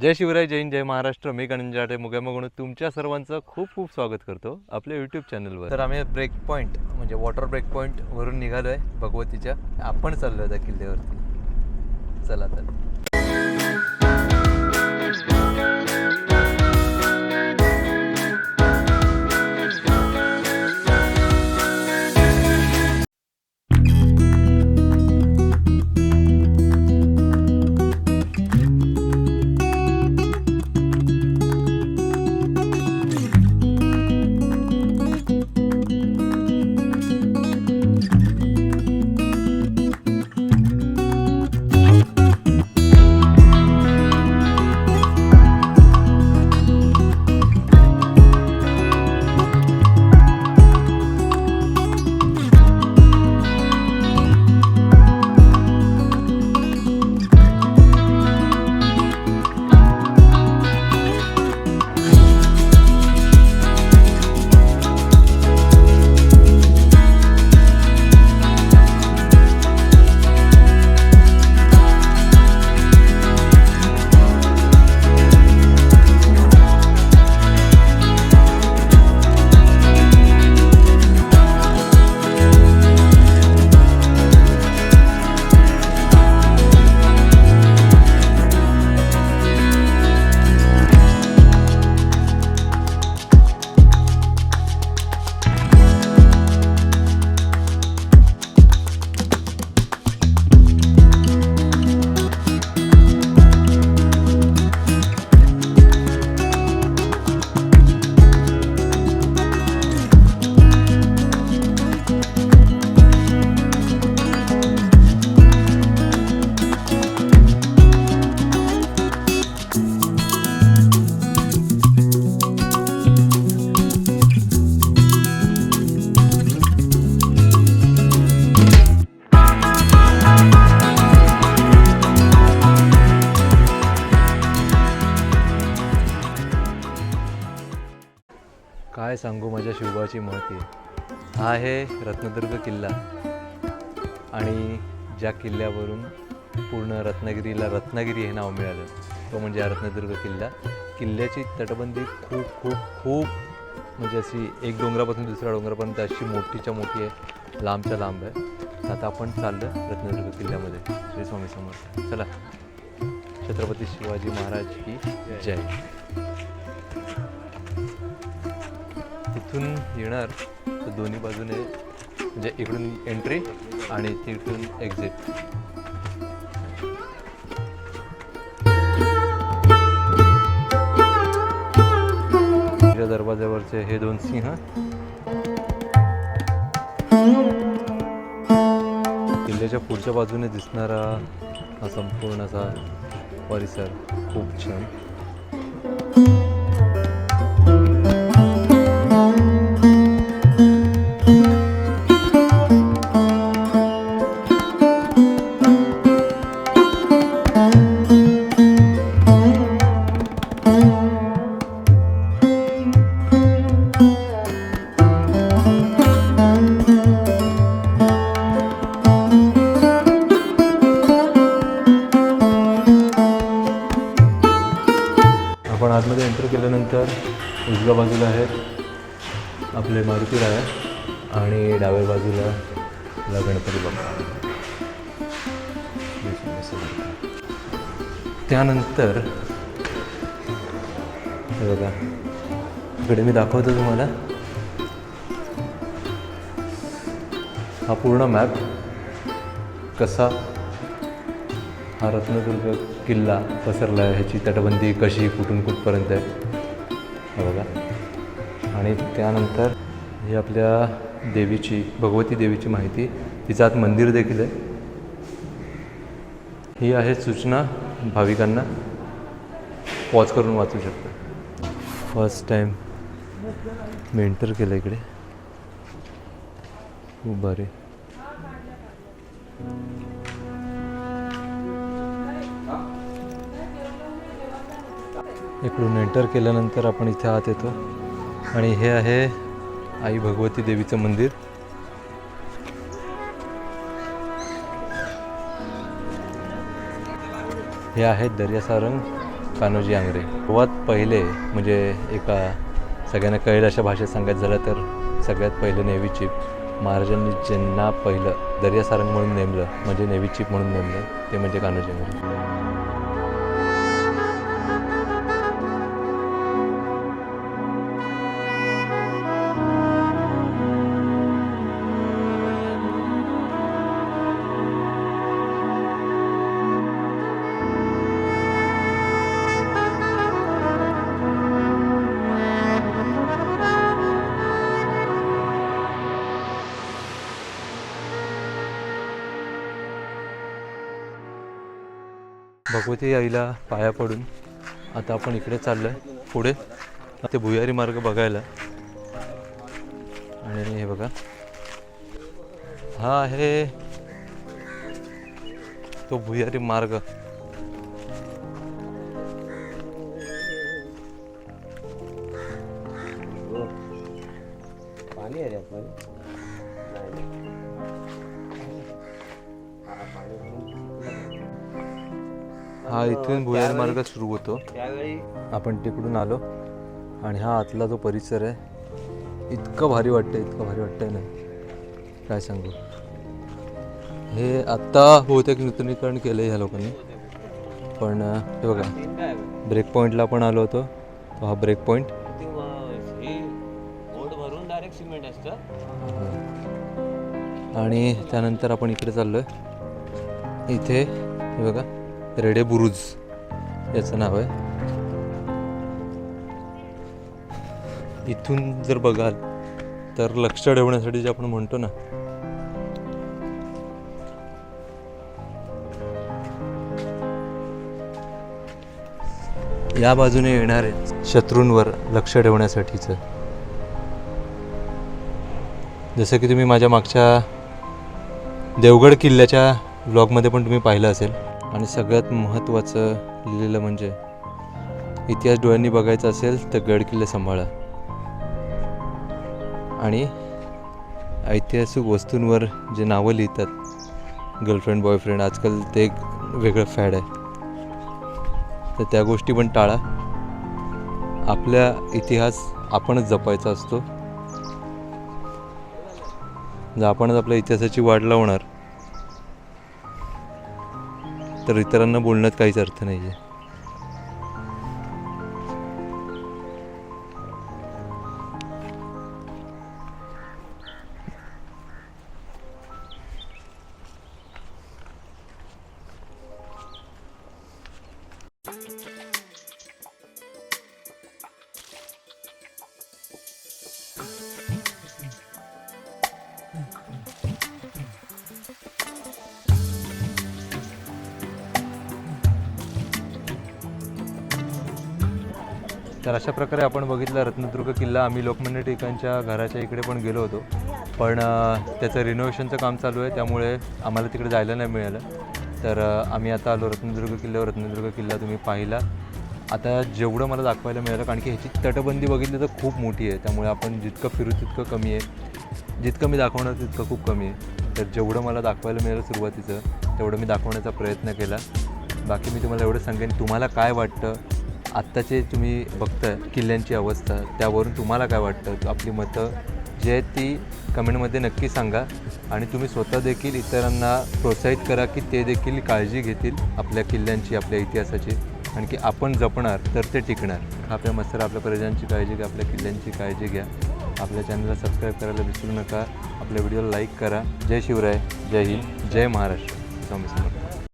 जय शिवराय जैन जय महाराष्ट्र. मी गणजाटे मुग्या तुमच्या सर्वांचं खूप खूप स्वागत करतो आपल्या यूट्यूब चॅनलवर तर आम्ही ब्रेक पॉईंट म्हणजे वॉटर ब्रेक पॉईंट वरून निघालो आहे भगवतीच्या. आपण चाललो आहे त्या किल्ल्यावरती. चला तर. काय सांगू माझ्या शिवबाची महती? हा आहे रत्नदुर्ग किल्ला. आणि ज्या किल्ल्यावरून पूर्ण रत्नागिरीला रत्नागिरी हे नाव मिळालं तो म्हणजे हा रत्नदुर्ग किल्ला. किल्ल्याची तटबंदी खूप खूप खूप म्हणजे अशी एक डोंगरापासून दुसऱ्या डोंगरापर्यंत अशी मोठीच्या मोठी आहे लांबच्या लांब आहे. आता आपण चाललं रत्नदुर्ग किल्ल्यामध्ये. श्री स्वामी समर्थ. चला. छत्रपती शिवाजी महाराज की जय. तिथून येणार तर दोन्ही बाजूने म्हणजे इकडून एंट्री आणि तिथून एक्झिट दरवाज्यावरचे हे दोन सिंह. किल्ल्याच्या पुढच्या बाजूने दिसणारा हा संपूर्ण असा परिसर खूप छान. आतमध्ये एंटर केल्यानंतर उजव्या बाजूला आहेत आपले मारुती राय आणि डाव्या बाजूला आपला गणपती बाप्पा. त्यानंतर हे बघा इकडे मी दाखवतो तुम्हाला. हा पूर्ण मॅप कसा हा रत्नदुर्ग किल्ला पसरला आहे. ह्याची तटबंदी कशी कुठून कुठपर्यंत आहे? बघा. आणि त्यानंतर ही आपल्या देवीची भगवती देवीची माहिती. तिचं आत मंदिर देखील आहे. ही आहे सूचना भाविकांना. पॉज करून वाचू शकता. फर्स्ट टाईम मी एंटर केलं इकडे. खूप बरे इकडून एंटर केल्यानंतर आपण इथे आत येतो. आणि हे आहे आई भगवती देवीचं मंदिर. हे आहेत दर्यासारंग कान्होजी आंग्रे. सर्वात पहिले म्हणजे एका सगळ्यांना कळेल अशा भाषेत सांगायचं झालं तर सगळ्यात पहिले नेव्ही चीफ महाराजांनी ज्यांना पहिलं दर्यासारंग म्हणून नेमलं म्हणजे नेव्ही चीफ म्हणून नेमलं ते म्हणजे कान्होजी आंग्रे. भगवती आईला पाया पडून आता आपण इकडे चाललो आहे पुढे ते भुयारी मार्ग बघायला. आणि हे बघा. हा आहे तो भुयारी मार्ग. पाणी आहे हा इथून भुयारी मार्ग सुरू होतो. त्यावेळी आपण तिकडून आलो आणि हा आतला जो परिसर आहे इतकं भारी वाटतं इतकं भारी वाटतंय ना. काय सांगू? हे आत्ता बहुतेक नूतनीकरण केलं आहे ह्या लोकांनी. पण हे बघा ब्रेक पॉईंटला पण आलो होतो. तो हा ब्रेक पॉईंट सिमेंट असतं. आणि त्यानंतर आपण इकडे चाललो आहे इथे हे बघा रेडे बुरुज. याचं नाव आहे. इथून जर बघाल तर लक्ष ठेवण्यासाठी जे आपण म्हणतो ना या बाजूने येणारे शत्रूंवर लक्ष ठेवण्यासाठीचं. जसं की तुम्ही माझ्या मागच्या देवगड किल्ल्याच्या ब्लॉगमध्ये पण तुम्ही पाहिलं असेल. आणि सगळ्यात महत्त्वाचं लिहिलेलं म्हणजे इतिहास डोळ्यांनी बघायचा असेल तर गड किल्ले सांभाळा. आणि ऐतिहासिक वस्तूंवर जे नावं लिहितात गर्लफ्रेंड बॉयफ्रेंड आजकाल ते एक वेगळं फॅड आहे. तर त्या गोष्टी पण टाळा. आपल्या इतिहास आपणच जपायचा असतो. जर आपणच आपल्या इतिहासाची वाट लावणार तर इतरांना बोलण्यात काहीच अर्थ नाही आहे तर अशा प्रकारे आपण बघितलं रत्नदुर्ग किल्ला आम्ही लोकमान्य टिकांच्या घराच्या इकडे पण गेलो होतो. पण त्याचं रिनोव्हेशनचं काम चालू आहे त्यामुळे आम्हाला तिकडे जायला नाही मिळालं. तर आम्ही आता आलो रत्नदुर्ग किल्ल्यावर. रत्नदुर्ग किल्ला तुम्ही पाहिला. आता जेवढं मला दाखवायला मिळालं कारण की ह्याची तटबंदी बघितली तर खूप मोठी आहे. त्यामुळे आपण जितकं फिरू तितकं कमी आहे. जितकं मी दाखवणार तितकं खूप कमी आहे. तर जेवढं मला दाखवायला मिळालं सुरुवातीचं तेवढं मी दाखवण्याचा प्रयत्न केला. बाकी मी तुम्हाला एवढं सांगेन तुम्हाला काय वाटतं आत्ताचे तुम्ही बघताय किल्ल्यांची अवस्था त्यावरून तुम्हाला काय वाटतं? आपली मतं जी आहेत ती कमेंटमध्ये नक्की सांगा. आणि तुम्ही स्वतः देखील इतरांना प्रोत्साहित करा की ते देखील काळजी घेतील आपल्या किल्ल्यांची आपल्या इतिहासाची. आणि की आपण जपणार तर ते टिकणार. आपल्या मस्तर आपल्या प्रजांची काळजी घ्या आपल्या किल्ल्यांची काळजी घ्या. आपल्या चॅनलला सबस्क्राईब करायला विसरू नका. आपल्या व्हिडिओला लाईक करा. जय शिवराय जय हिंद जय महाराष्ट्र. स्वामी समर्थ.